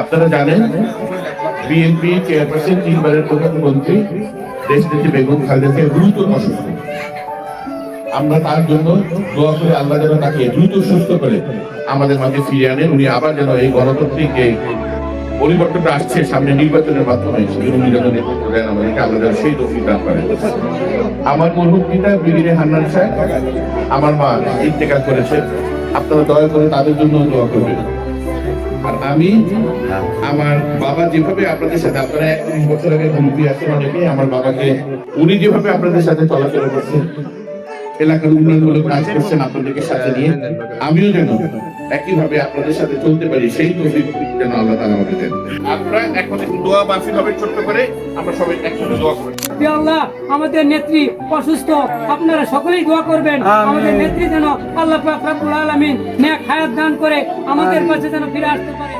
আপনারা জানেন, BNP chairperson তিনবারের প্রধানমন্ত্রী দেশনেত্রী বেগম খালেদাকে দ্রুত অসুস্থ। আমরা তার জন্য দোয়া করে আল্লাহ যেন তাকে দ্রুত সুস্থ করে আমাদের মাঝে ফিরিয়ে আনেন, উনি আবার যেন এই গণতান্ত্রিক পরিবর্তনটা আসছে সামনে নির্বাচনের মাধ্যমে আল্লাহ সেই তফিক দান করেন আমার মরহুম পিতা বিবিরে হান্নান সাহেব, আমার মা ইন্তেকাল করেছে। আপনারা দয়া করে তাদের জন্য দোয়া করবেন। আর আমি, আমার বাবা যেভাবে আপনাদের সাথে, আপনারা একত্রিশ বছর আগে মুরব্বী আছেন অনেকে আমার বাবাকে, উনি যেভাবে আপনাদের সাথে চলাফেরা করছেন, এলাকার উন্নয়নমূলক কাজ করছেন আপনাদেরকে সাথে নিয়ে, আমিও যেন একইভাবে আপনাদের সাথে চলতে পারি সেই তৌফিক যেন আল্লাহ তাআলা আমাকে দেন। আপনারা এখন একটু দোয়া মাহফিল হবে ছোট্ট করে আমরা সবাই একসাথে দোয়া করি। আল্লাহ আমাদের নেত্রী অসুস্থ আপনারা সকলেই দোয়া করবেন। আমাদের নেত্রী যেন আল্লাহ পাক রব্বুল আলামিন নেক হায়াত দান করে আমাদের কাছে যেন ফিরে আসতে পারে।